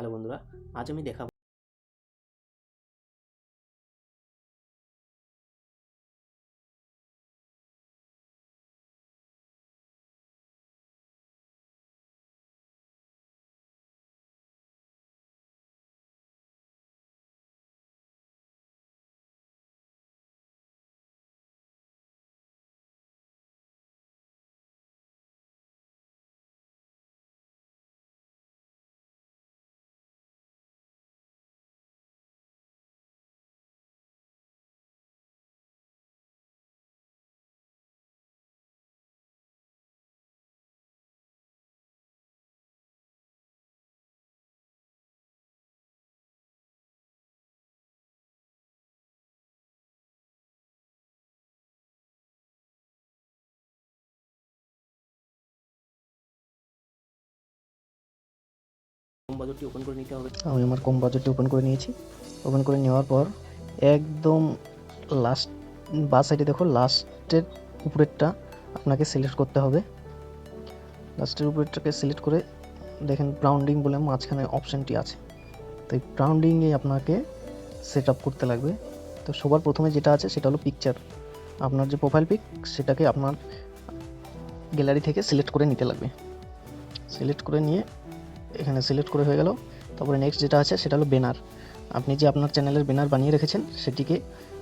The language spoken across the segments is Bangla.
হ্যালো বন্ধুরা আজ আমি দেখাবো কম বাজেটটি ওপেন করে নিতে হবে। আমি আমার কম বাজেটে ওপেন করে নিয়েছি। ওপেন করে নেওয়ার পর একদম লাস্ট বা সাইডে দেখো লাস্টের উপরেরটা আপনাকে সিলেক্ট করতে হবে। লাস্টের উপরেরটাকে সিলেক্ট করে দেখেন ব্রাউন্ডিং বলে মাঝখানে অপশানটি আছে। তো এই ব্রাউন্ডিংয়ে আপনাকে সেট আপ করতে লাগবে। তো সবার প্রথমে যেটা আছে সেটা হলো পিকচার আপনার যে প্রোফাইল পিক সেটাকে আপনার গ্যালারি থেকে সিলেক্ট করে নিতে লাগবে। সিলেক্ট করে নিয়ে এখানে সিলেক্ট করে হয়ে গেল। তারপরে নেক্সট যেটা আছে সেটা হলো ব্যানার আপনি যে আপনার চ্যানেলের ব্যানার বানিয়ে রেখেছেন, সেটিকে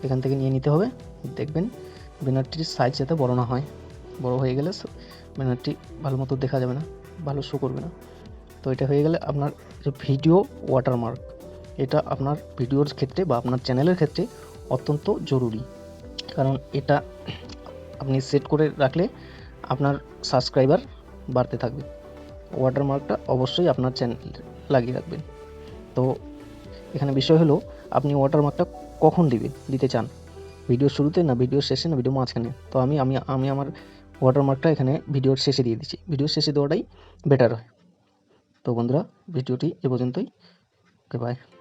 এখান থেকে নিয়ে নিতে হবে। দেখবেন ব্যানারটির সাইজ যাতে বড় না হয়। বড় হয়ে গেলে ব্যানারটি ভালো মতো দেখা যাবে না, ভালো শো করবে না। তো এটা হয়ে গেলে আপনার যে ভিডিও ওয়াটারমার্ক এটা আপনার ভিডিওর ক্ষেত্রে বা আপনার চ্যানেলের ক্ষেত্রে অত্যন্ত জরুরি। কারণ এটা আপনি সেট করে রাখলে আপনার সাবস্ক্রাইবার বাড়তে থাকবে। ওয়াটারমার্কটা অবশ্যই আপনার চ্যানেল লাগিয়ে রাখবেন। তো এখানে বিষয় হলো, আপনি ওয়াটারমার্কটা কখন দিবেন, দিতে চান? ভিডিওর শুরুতে না ভিডিও শেষে না ভিডিও মাঝখানে? তো আমি আমি আমি আমার ওয়াটারমার্কটা এখানে ভিডিওর শেষে দিয়ে দিচ্ছি। ভিডিওর শেষে দেওয়াটাই বেটার হয়। তো বন্ধুরা ভিডিওটি এ পর্যন্তই। Okay bye